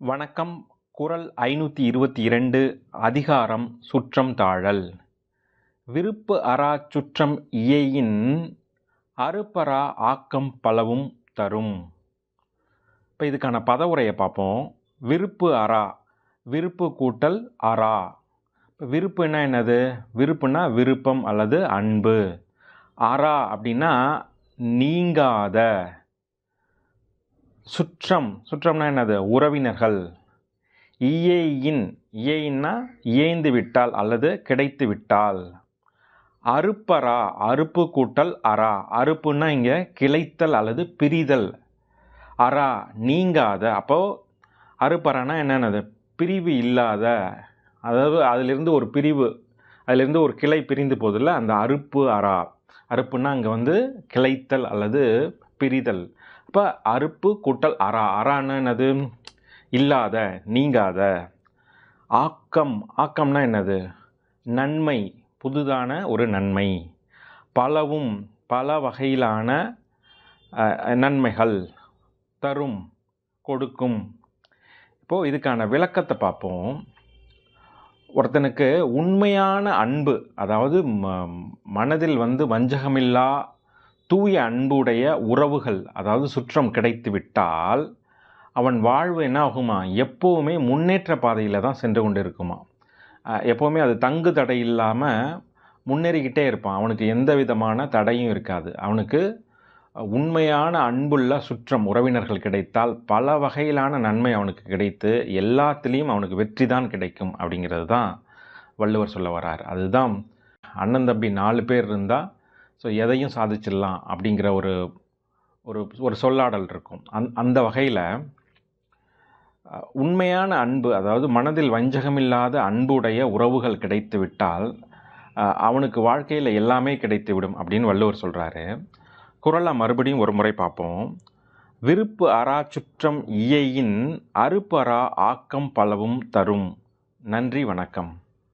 வணக்கம். குறள் ஐநூற்றி இருபத்தி இரண்டு. அதிகாரம் சுற்றம் தாழல். விருப்பு அறா சுற்றம் இயையின் அறுப்பரா ஆக்கம் பலவும் தரும். இப்போ இதுக்கான பதவுரையை பார்ப்போம். விருப்பு அறா விருப்பு கூட்டல் அறா. இப்போ விருப்புனா என்னது? விருப்புனா விருப்பம் அல்லது அன்பு. அறா அப்படின்னா நீங்காத. சுற்றம். சுற்றம்னா என்னது? உறவினர்கள். இயையின் இயைன்னா இயைந்து விட்டால் அல்லது கிடைத்து விட்டால் அறுப்பரா அறுப்பு கூட்டல் அரா அறுப்புன்னா இங்கே கிளைத்தல் அல்லது பிரிதல். அரா நீங்காத. அப்போது அறுப்பறானா என்னென்னது? பிரிவு இல்லாத. அதாவது அதிலிருந்து ஒரு பிரிவு அதிலிருந்து ஒரு கிளை பிரிந்து போதில்ல அந்த அறுப்பு அரா அறுப்புன்னா அங்கே வந்து கிளைத்தல் அல்லது பிரிதல். இப்போ அறுப்பு கூட்டல் அரா அறான்னு என்னது? இல்லாத நீங்காத. ஆக்கம். ஆக்கம்னா என்னது? நன்மை. புதுதான ஒரு நன்மை. பலவும் பல வகையிலான நன்மைகள் தரும் கொடுக்கும். இப்போது இதுக்கான விளக்கத்தை பார்ப்போம். ஒருத்தனுக்கு உண்மையான அன்பு அதாவது ம- மனதில் வந்து வஞ்சகமில்லா தூய அன்புடைய உறவுகள் அதாவது சுற்றம் கிடைத்து விட்டால் அவன் வாழ்வு என்ன ஆகுமா? எப்போவுமே முன்னேற்ற பாதையில் தான் சென்று கொண்டு இருக்குமா எப்போவுமே அது தங்கு தடை இல்லாமல் முன்னேறிக்கிட்டே இருப்பான். அவனுக்கு எந்த விதமான தடையும் இருக்காது. அவனுக்கு உண்மையான அன்புள்ள சுற்றம் உறவினர்கள் கிடைத்தால் பல வகையிலான நன்மை அவனுக்கு கிடைத்து எல்லாத்துலேயும் அவனுக்கு வெற்றி தான் கிடைக்கும் அப்படிங்கிறது தான் வள்ளுவர் சொல்ல வரார். அதுதான் அண்ணன் தம்பி நாலு பேர் இருந்தால் ஸோ எதையும் சாதிச்சிடலாம் அப்படிங்கிற ஒரு ஒரு ஒரு சொல்லாடல் இருக்கும். அந் அந்த வகையில் உண்மையான அன்பு அதாவது மனதில் வஞ்சகமில்லாத அன்புடைய உறவுகள் கிடைத்து விட்டால் அவனுக்கு வாழ்க்கையில் எல்லாமே கிடைத்து விடும் அப்படின்னு வள்ளுவர் சொல்கிறாரு குரலை மறுபடியும் ஒரு முறை பார்ப்போம். விருப்பு அறா சுற்றம் இயையின் அறுப்பறா ஆக்கம் பலவும் தரும். நன்றி வணக்கம்.